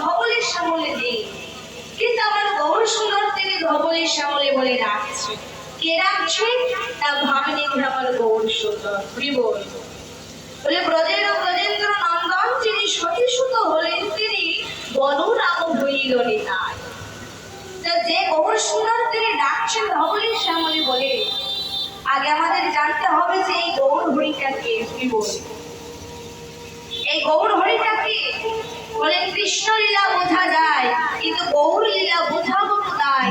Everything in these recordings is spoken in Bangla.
ধবলের সামলে নেই। কিন্তু আমার গৌর সুন্দর থেকে ধবলের সামলে বলে ডাকছে। কে ডাকছে? তা ভাবনি আমার গৌর সুন্দর বলে, ব্রজের ব্রজেন্দ্র নন্দন যিনি সতীসুত হলেন, তিনি বনরাম হইলেন তাই তা যে গৌর সুন্দর তিনি ডাকছেন ধবলের সামলে বলে, আগে আমাদের জানতে হবে যে এই গৌর হরিটা কে বলে এই গৌর হরিটা কি? বলেন কৃষ্ণ লীলা বোঝা যায় কিন্তু গৌর লীলা বোঝাবো তাই।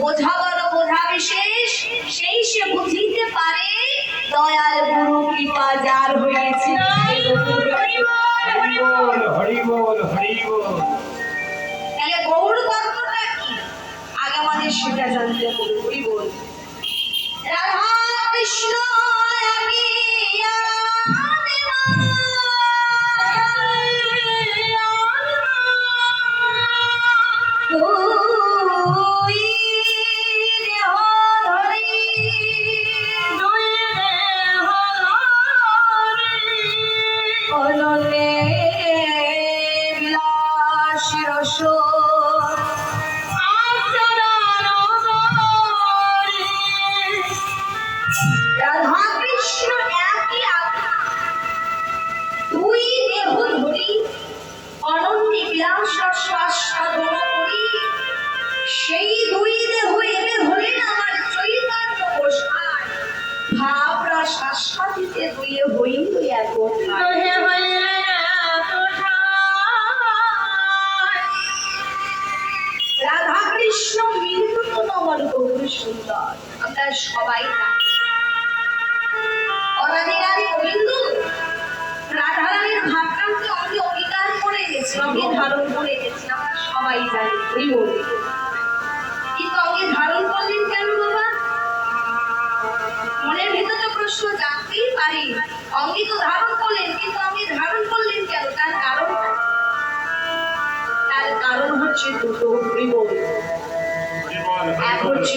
বোঝাবার বোঝা বিশেষ সেই সে বুঝিতে পারে দয়াল গুরু কৃপা যার হয়েছে। বল বল বল তাহলে গৌর তত্ত্বটা কি? আগে আমাদের সেটা জানতে হবে হরি বল রাধা কৃষ্ণ! সবাই জানি অনাদিকারী রাধারানীর ভাবনাকে অঙ্গে অঙ্গীকার করে গেছে অঙ্গে ধারণ করে গেছে আমরা সবাই জানি বলি কিন্তু অঙ্গে ধারণ করলেন কেন বাবা? মনের ভিতরে তো প্রশ্ন জানতেই পারি। অঙ্গে তো ধারণ করলেন কিন্তু অঙ্গে ধারণ করলেন কেন? তার কারণ? তার কারণ হচ্ছে দুটো হরি বল হরি বল এক হচ্ছে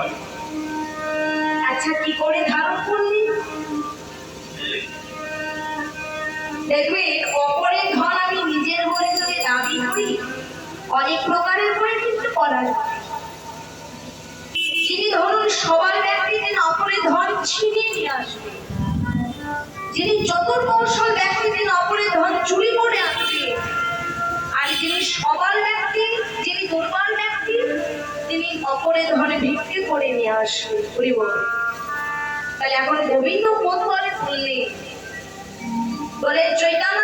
আচ্ছা কি করে ধারণ করলেন দেখবে, অপরের ধন আমি নিজের বলে যদি দাবি করি, অনেক প্রকারের করে কিন্তু যায় যিনি ধরুন সবার ব্যক্তি দিন অপরের ধন ছিনিয়ে নিয়ে আসবে। যিনি চতুর কৌশল ব্যক্তি দিন অপরের ধন চুরি করে আনবে। আর যিনি সবার ব্যক্তি যিনি দুর্বল অপরের ধরে ভিক্ষে করে নিয়ে আসবে হরি বল তাহলে এখন গোবিন্দ কোন বলে বললে বলে, চৈতন্য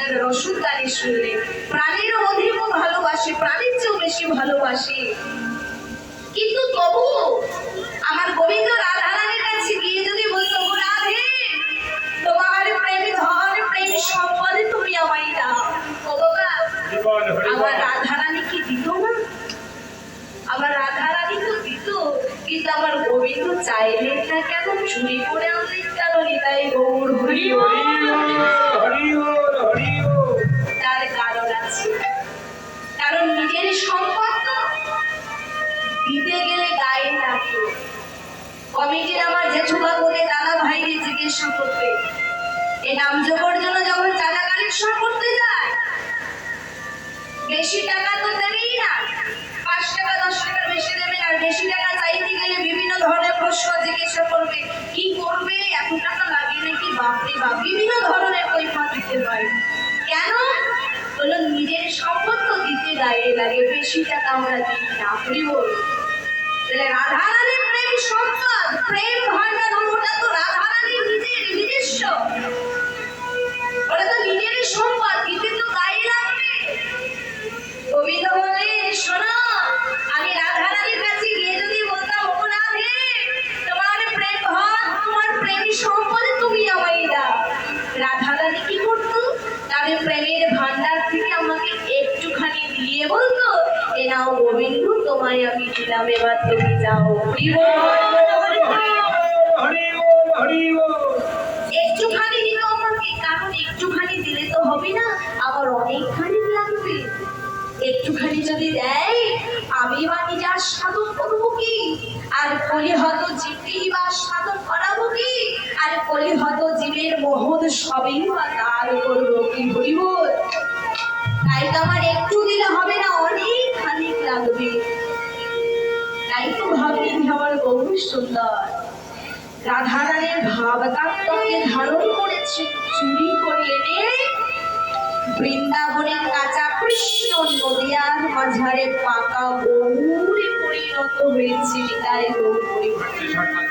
আপনার রসুন গানে শুনলেন প্রাণেরও অধিকও ভালোবাসে প্রাণের চেয়েও বেশি ভালোবাসে। কিন্তু তবু আমার গোবিন্দ রাধারানীর কাছে গিয়ে যদি বলতো রাধে তোমার প্রেম ধন প্রেম সম্পদে তুমি আমায় দাও। আমার বল রাধারানী কি দিত না? আমার রাধারানী তো দিত কিন্তু আমার গোবিন্দ চাইলেন না কেন? চুরি করে আনলেন কেন নিতাই গৌর হরি এই নাম জন্য যখন চাঁদা কালেকশন করতে যায়, বেশি টাকা তো দেবেই না। পাঁচ টাকা, দশ টাকার বেশি দেবে, আর বেশি টাকা চাইতে গেলে বিভিন্ন ধরনের প্রশ্ন জিজ্ঞাসা করবে, কি করবে? এত টাকা লাগে নাকি বাপরে বাপ? বিভিন্ন ধরনের কৈফা দিতে হয়। কেন? হলো নিজের সম্পদ তো দিতে গায়ে লাগে, বেশি টাকা আমরা দিই না। আপনি বলুন। তাহলে প্রেম সম্পদ, প্রেম বলতো এ নাও গোবিন্দ, তোমায় আমি দিলাম, এবার তুমি যাও। বল বল একটুখানি দিল আমাকে কারণ একটুখানি দিলে তো হবে না, আবার অনেকখানি লাগবে। একটুখানি যদি দেয়, আমি বা নিজে আর সাধন করব কি? আর কলিহত জীবকেই বা সাধন করাবো কি? আর কলিহত জীবের মহৎ সবই বা তার করব কি? হইব তাই তো আমার একটু দিলে হবে না, অনেকখানি লাগবে। তাই তো ভাবি আমার বহু সুন্দর। রাধারানীর ভাবকাত্মকে ধারণ করেছে, চুরি করে এনে বৃন্দাবনের কাঁচা কৃষ্ণ নদিয়ার মাঝারে পাকা গৌরে পরিণত হয়েছে তাই গৌর পরিণত।